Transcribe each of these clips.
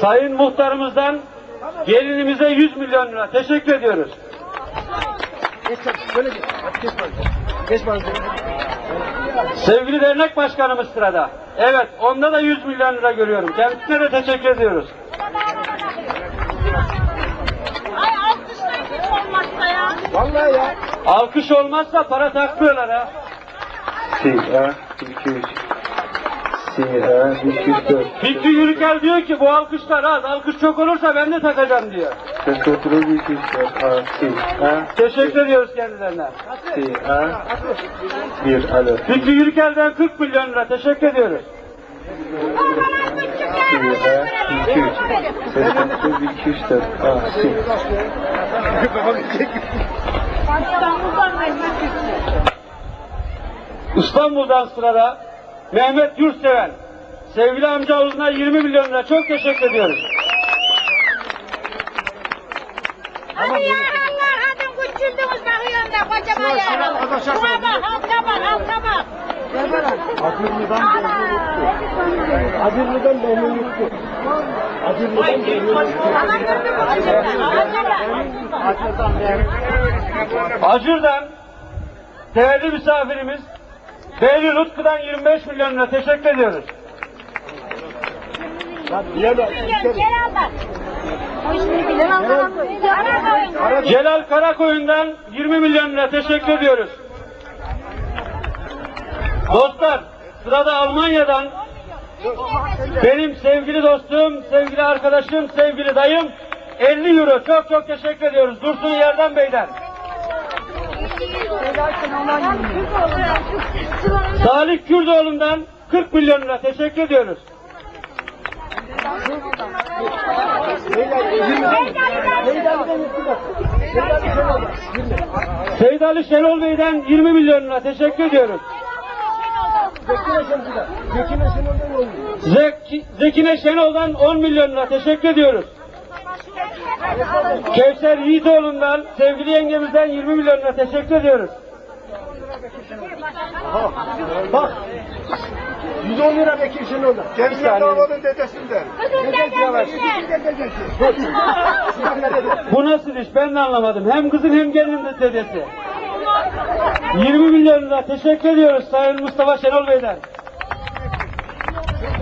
Sayın muhtarımızdan gelinimize 100 milyon lira teşekkür ediyoruz. Sevgili dernek başkanımız sırada. Evet, onda da 100 milyon lira görüyorum. Kendisine de teşekkür ediyoruz. Ay alkışlayın hiç olmazsa ya. Vallahi ya. Alkış olmazsa para taklıyorlar ha. Si, A, 2, 3. Si, A, 2, 3, 4. Fikri Yürükel diyor ki bu alkışlar az, alkış çok olursa ben de takacağım diyor. Ses kontrolü 2, 3, 4. A, si, A, Teşekkür ediyoruz kendilerine. si, A. 1, alo. Fikri Yürükel'den 40 milyon lira teşekkür ediyoruz. Si, A, 2, 3. Ses kontrolü 2, 3, 4. A, si. İstanbul'dan Mehmet Yüksel. İstanbul'dan sırada Mehmet Yurtseven. Sevgili amcaoğluna 20 milyon lira çok teşekkür ediyoruz. Hadi ya Allah hadi küçüldünüz bakıyorsun da kocaman ya. Şuna bak halka bak halka bak. Adirli'den memnun yuttu. Adirli'den memnun yuttu. Acır'dan değerli misafirimiz Behlül Utku'dan 25 milyon lira teşekkür ediyoruz. Celal Karakoyun'dan 20 milyon lira teşekkür ediyoruz. Dostlar sırada Almanya'dan benim sevgili dostum, sevgili arkadaşım, sevgili dayım 50 euro çok çok teşekkür ediyoruz. Dursun Yerden Bey'den. Salih Kürdoğlu'ndan 40 milyon lira teşekkür ediyoruz. Seyit Ali Şenol Bey'den 20 milyon lira teşekkür ediyoruz. Zekine Şenol'dan. Zekine Şenol'dan olmuyor. Zeki, Zekine Şenol'dan 10 milyon lira teşekkür ediyoruz. Kevser Yiğitoğlu'ndan sevgili yengemizden 20 milyon lira teşekkür ediyoruz. Bak. 110 lira Bekir Şenol'dan. Bir saniye. dedesinden. Dedesi yavaş. Dedesi. Bu nasıl iş ben de anlamadım. Hem kızın hem gelinin de dedesi. 20 milyon lira teşekkür ediyoruz Sayın Mustafa Şenol Bey'den.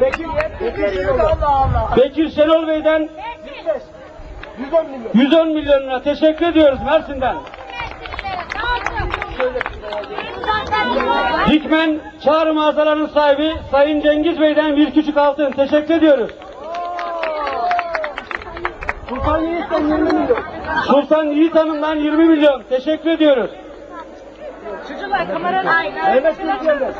Bekir, Bekir Şenol'dan. Bekir Şenol Bey'den 110 milyon. 110 milyon lira teşekkür ediyoruz Mersin'den. Dikmen Çağrı mağazalarının sahibi Sayın Cengiz Bey'den bir küçük altın teşekkür ediyoruz. Sultan Yiğit'ten 20 milyon. Sultan Yiğit Hanım'dan 20 milyon teşekkür ediyoruz. Mehmet Gülgen'den.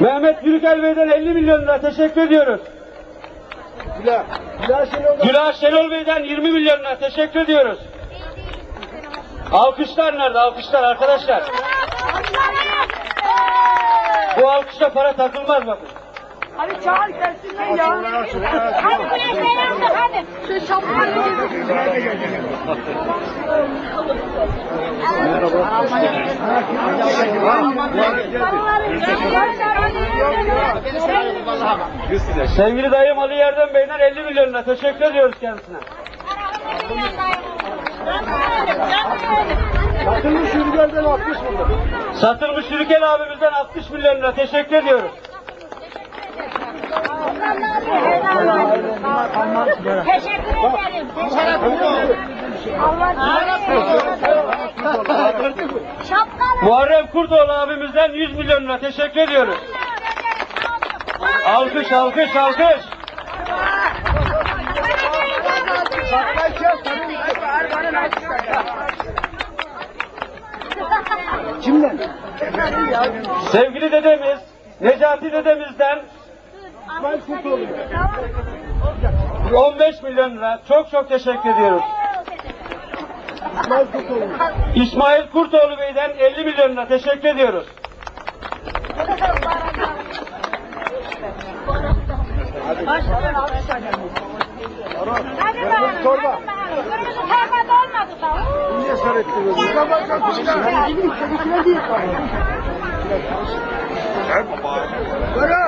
Mehmet Yürükel Bey'den 50 milyon lira teşekkür ediyoruz. Güla. Şenol'dan. Gülah Şenol Bey'den 20 milyon lira teşekkür ediyoruz. Alkışlar nerede? Alkışlar arkadaşlar. Bu alkışta para takılmaz bakın. Hadi çağır gelsinler ya. Hadi buraya selam da hadi. Şu şapkayı Sevgili dayım Ali Yerden Bey'den 50 milyon lira teşekkür ediyoruz kendisine. Satılmış Ürgel'den 60 milyon. Satılmış Yürükel abimizden 60 milyon lira teşekkür ediyoruz. Teşekkür ederim. Allah. Muharrem Kurtoğlu abimizden 100 milyon lira teşekkür ediyoruz. Alkış alkış alkış. Kimden? Sevgili dedemiz Necati dedemizden İsmail Kurtoğlu. 15 milyon lira çok çok teşekkür ediyoruz. İsmail Kurtoğlu. İsmail Kurtoğlu Bey'den 50 milyon lira teşekkür ediyoruz. Torba. Niye sarıttınız? Buyurun.